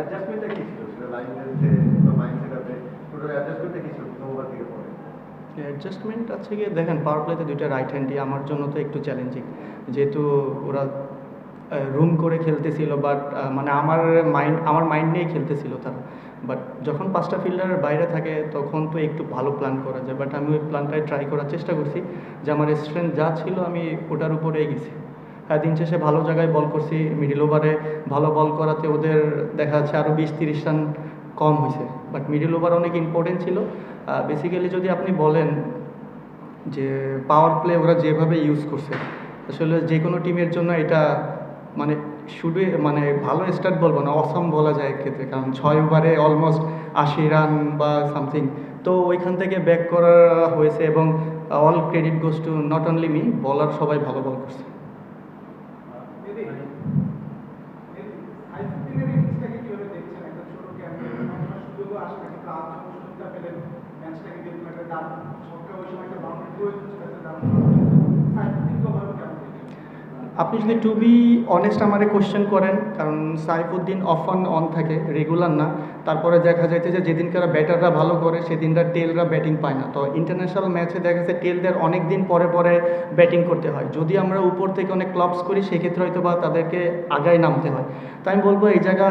অ্যাডজাস্টমেন্টটা কি ছিল? সেটা বা মাইন্ডসেট আপে টোটাল অ্যাডজাস্টমেন্টটা কি ছিল? প্রথম ওভার থেকে অ্যাডজাস্টমেন্ট আছে গিয়ে দেখেন পাওয়ার প্লেতে দুইটা রাইট হ্যান্ডই আমার জন্য তো একটু চ্যালেঞ্জিং যেহেতু ওরা রুম করে খেলতেছিল বাট মানে আমার মাইন্ড আমার মাইন্ড নিয়েই খেলতেছিল তারা। বাট যখন পাঁচটা ফিল্ডারের বাইরে থাকে, তখন তো একটু ভালো প্ল্যান করা যায়। বাট আমি ওই প্ল্যানটাই ট্রাই করার চেষ্টা করছি যে আমার স্ট্রেংথ যা ছিল আমি ওটার উপরেই গেছি। দিন শেষে ভালো জায়গায় বল করছি মিডিল ওভারে ভালো বল করাতে ওদের দেখা যাচ্ছে আরও বিশ তিরিশ রান কম হয়েছে। বাট মিডিল ওভার অনেক ইম্পর্টেন্ট ছিল। বেসিক্যালি যদি আপনি বলেন যে পাওয়ার প্লে ওরা যেভাবে ইউজ করছে, আসলে যে কোনো টিমের জন্য এটা মানে শুধু মানে ভালো স্টার্ট বলব না অসম বলা যায় ক্ষেত্রে কারণ ছয় ওভারে অলমোস্ট আশি রান বা সামথিং তো ওইখান থেকে ব্যাক করা হয়েছে এবং all credit goes to not only me বলার সবাই ভালো বল করছে। সুযোগও আসে নাকি কাজ সুযোগটা পেলেন ম্যাচটাকে দেখুন একটা দাম ছক্কা ওই সময় একটা বাউন্ডারি প্রয়োজন ছিল আপনি যদি টু বি অনেস্ট আমারে কোশ্চেন করেন, কারণ সাইফুদ্দিন অফ অন অন থাকে রেগুলার না, তারপরে দেখা যাইতে যে যেদিনকার ব্যাটাররা ভালো করে, সেদিনরা টেলরা ব্যাটিং পায় না। তো ইন্টারন্যাশনাল ম্যাচে দেখা যাচ্ছে টেলদের অনেক দিন পরে পরে ব্যাটিং করতে হয়। যদি আমরা উপর থেকে অনেক ক্লাবস করি, সেক্ষেত্রে হয়তো বা তাদেরকে আগায় নামতে হয়। তো আমি বলব, এই জায়গা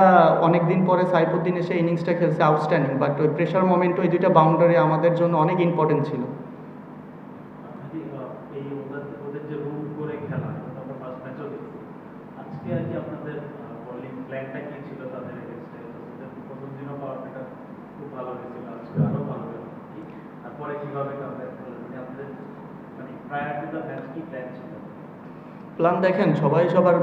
অনেক দিন পরে সাইফুদ্দিন এসে ইনিংসটা খেলছে আউটস্ট্যান্ডিং বাট ওই প্রেশার মোমেন্ট ওই দুইটা বাউন্ডারি আমাদের জন্য অনেক ইম্পর্টেন্ট ছিল। দেখছি। আজকে আর কি আপনাদের বোলিং প্ল্যানটা কি ছিল তাদের এগেনস্টে প্রথম দিনও পাওয়ার প্লেটা খুব ভালো হয়েছিল, আজকে আরও ভালো তারপরে কীভাবে করলেন? মানে আপনাদের মানে prior to the match plan ছিল? প্ল্যান দেখেন, সবাই সবার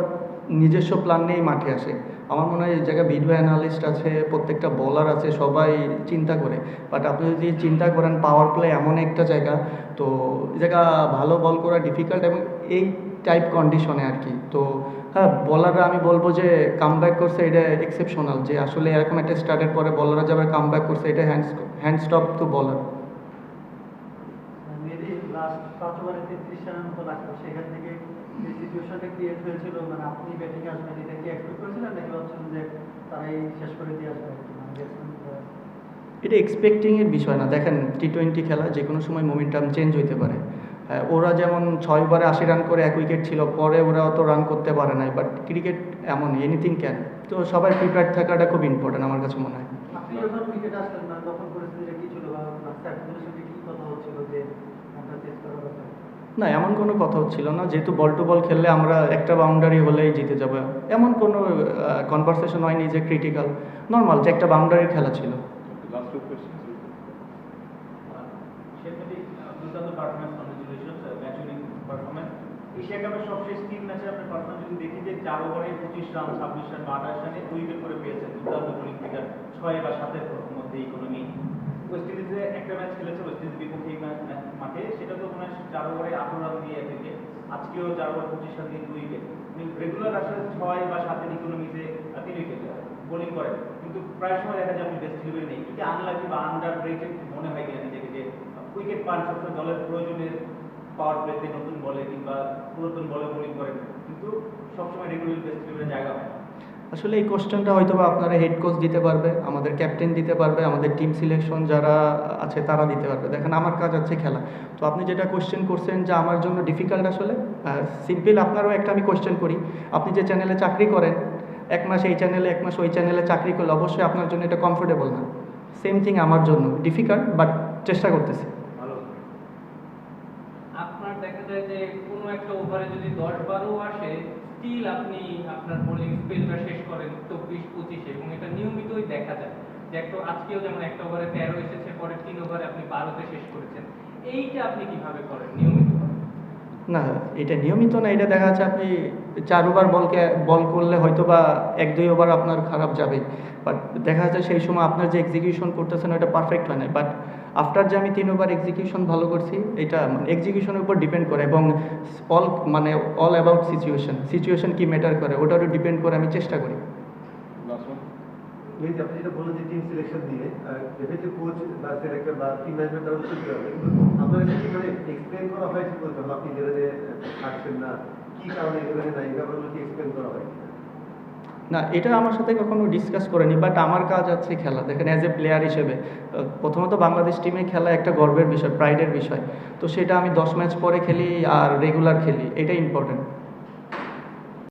নিজস্ব প্ল্যান নিয়েই মাঠে আসে। আমার মনে হয় এই জায়গায় ভিডিও অ্যানালিস্ট আছে, প্রত্যেকটা বলার আছে, সবাই চিন্তা করে। বাট আপনি যদি চিন্তা করেন পাওয়ার প্লে এমন একটা জায়গা, তো এই জায়গা ভালো বল করা ডিফিকাল্ট এবং এই টাইপ কন্ডিশনে আর কি। তো হ্যাঁ বলাররা আমি বলব যে কামব্যাক করছে এটা এক্সেপশনাল যে আসলে এরকম একটা স্টার্টের পরে বলাররা যে আবার কামব্যাক করছে এটা হ্যান্ড হ্যান্ড স্টপ টু বলার এটা এক্সপেক্টিংয়ের বিষয় না। দেখেন টি টোয়েন্টি খেলা যে কোনো সময় মোমেন্টাম চেঞ্জ হইতে পারে। ওরা যেমন ছয় ওভারে আশি রান করে এক উইকেট ছিল পরে ওরা অত রান করতে পারে নাই বাট ক্রিকেট এমন এনিথিং ক্যান তো সবার প্রিপেয়ার থাকাটা খুব ইম্পর্টেন্ট আমার কাছে মনে হয়। ব্যাপারে না এমন কোনো কথা হচ্ছিল না যেহেতু বল টু বল খেললে আমরা একটা বাউন্ডারি হলেই জিতে যাব। এমন কোনো কনভারসেশন হয়নি যে ক্রিটিক্যাল নর্মাল যে একটা বাউন্ডারির খেলা ছিল। দুর্দান্ত performance congratulation match winning performance Asia কাপের সবশেষ তিন ম্যাচে আপনার পারফরমেন্স যদি দেখি যে চার ওভারে পঁচিশ রান ছাব্বিশ রান বা আঠাশ রানে দুই উইকেট করে পেয়েছেন, দুর্দান্ত বোলিং ফিগার ছয় বা সাতের মধ্যে ইকোনমি ওয়েস্ট ইন্ডিজে একটা ম্যাচ খেলেছে ওয়েস্ট ইন্ডিজ বিপক্ষে এই ম্যাচ মাঠে। সেটা তো মনে চার ওভারে আঠারো রান দিয়ে এক আজকেও চার ওভার পঁচিশ রান দিয়ে দুই উইকেট রেগুলার আসলে ছয় বা সাতের ইকোনমিতে তিন উইকেট বোলিং করেন। কিন্তু প্রায় সময় দেখা যায় আপনি বেস্ট ইলেভেন নেই। এটা আনলাকি বা আন্ডার রেটেড মনে হয় কিনা নিজেকে যে সবসময় দলের প্রয়োজনে পাওয়ার প্লেতে নতুন বলে কিংবা পুরাতন বলে বোলিং করেন, কিন্তু সবসময় রেগুলার বেস্ট ইলেভেনে জায়গা হয়। আসলে এই কোশ্চেনটা হয়তো বা আপনারা হেড কোচ দিতে পারবে, আমাদের ক্যাপ্টেন দিতে পারবে, আমাদের টিম সিলেকশন যারা আছে তারা দিতে পারবে। দেখেন, আমার কাজ আছে খেলা। তো আপনি যেটা কোশ্চেন করছেন যে আমার জন্য ডিফিকাল্ট আসলে? সিম্পল আপনারও একটা আমি কোশ্চেন করি। আপনি যে চ্যানেলে চাকরি করেন, এক মাস এই চ্যানেলে এক মাস ওই চ্যানেলে চাকরি করলে অবশ্যই আপনার জন্য এটা কমফোর্টেবল না। সেম থিং আমার জন্য। ডিফিকাল্ট বাট চেষ্টা করতেছি ভালো আপনার দেখা যায় যে কোনো একটা ওভারে যদি দশ বারো আসে স্টিল আপনি আপনার বোলিং স্পেলটা শেষ করেন চব্বিশ পঁচিশে এবং এটা নিয়মিতই দেখা যায়। যে একটু আজকেও যেমন একটা ওভারে তেরো এসেছে, পরের তিন ওভারে আপনি বারোতে শেষ করেছেন। এইটা আপনি কীভাবে করেন নিয়মিত? না, এটা নিয়মিত না, এটা দেখা যাচ্ছে আপনি চার ওভার বলকে, বল করলে হয়তো বা এক দুই ওভার আপনার খারাপ যাবে। বাট দেখা যাচ্ছে সেই সময় আপনার যে এক্সিকিউশন করতেছেন ওটা পারফেক্ট হয় না বাট আফটার যে আমি তিন ওভার এক্সিকিউশন ভালো করছি, এটা এক্সিকিউশনের উপর ডিপেন্ড করে এবং অল মানে অল অ্যাবাউট সিচুয়েশন সিচুয়েশন কি ম্যাটার করে, ওটার উপর ডিপেন্ড করে আমি চেষ্টা করি। কি মানে এক্সপ্লেন করা হয়েছে বলতে হবে আপনি থাকছেন না, কি কারণে কি এক্সপ্লেন করা হয় না, এটা আমার সাথে কখনো ডিসকাস করেনি বাট আমার কাজ আছে খেলা। দেখেন অ্যাজ এ প্লেয়ার হিসেবে প্রথমত বাংলাদেশ টিমে খেলা একটা গর্বের বিষয় প্রাইডের বিষয়। তো সেটা আমি দশ ম্যাচ পরে খেলি আর রেগুলার খেলি এটা ইম্পর্টেন্ট